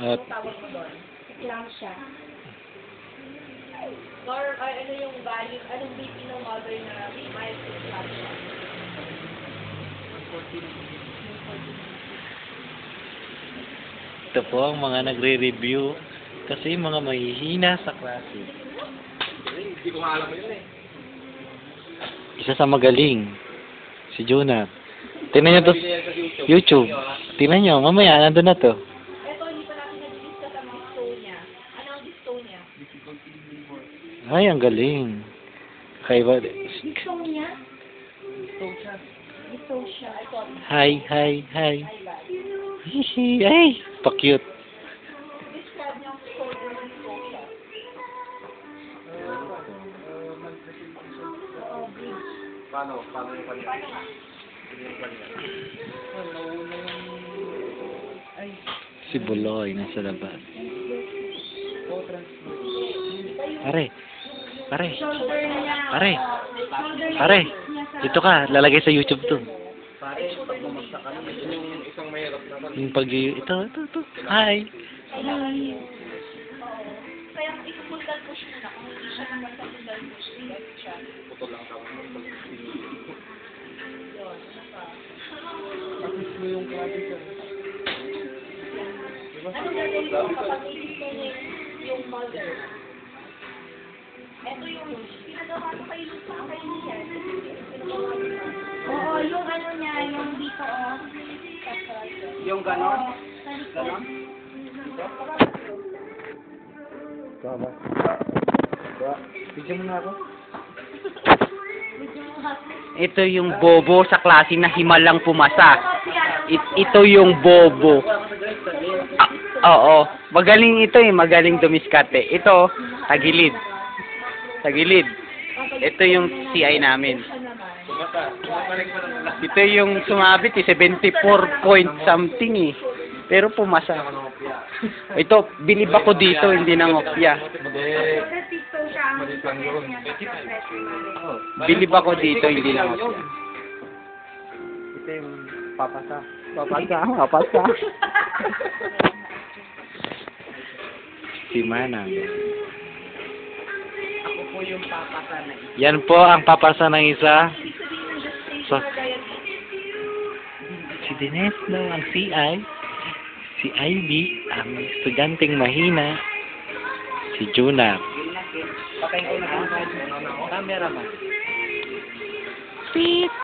At tawag mo doon? Lang siya. Or ay, ano yung value, anong BP ng mother na to lang siya? ito po ang mga nagre-review kasi mga mahihina sa klase. Hindi ko nga alam yun eh. Isa sa magaling, si Jonah. Tingnan nyo to. YouTube. Tingnan nyo, mamaya, nandun na to. Ay, ang galing. Kaiba. Hi, hi, hi. Hihi, Ay, pa-cute. Paano? Paano yung kanina? Paano nga? Si Buloy nasa labas. Pare. Pare. Pare. Pare. Dito ka, lalagay sa YouTube to. Pare, pag bumagsak ka yun yung isang mahirap naman. Yung pag ito, ito, ito. Hi. Kaya kung ipupulgal push muna, kung hindi siya naman sa push, relax siya. Putol lang tawag mo. Yun, ano pa? Assist mo yung klase ka. Anong gagawin mo kapag mo yung, yung mother? Ito yung pinagawa ko kay Lupa, kay Lian. Pinagawa ko na. Oo, yung ano niya, yung dito, oh. Yung ganon? Sa likod. Tama. Bigyan mo na ako. Ito yung bobo sa klase na himalang pumasa. It- ito yung bobo. Oo. Magaling ito eh. Magaling dumiskate. Ito, tagilid. Tagilid. Ito yung CI namin. Ito yung sumabit eh. 74 point something eh. Pero pumasa. Ito, bilib ako dito, hindi sa pressure. Bilib ako dito, hindi nangopya. Ito yung papasa. Papasa, papasa. Si Manang. Ako po yung papasa na Yan po ang papasa ng isa. So, si Dines no, ang CI. Si Ivy, ang estudyanteng mahina. Si Junap. Patay ko na yung camera man. Sweet.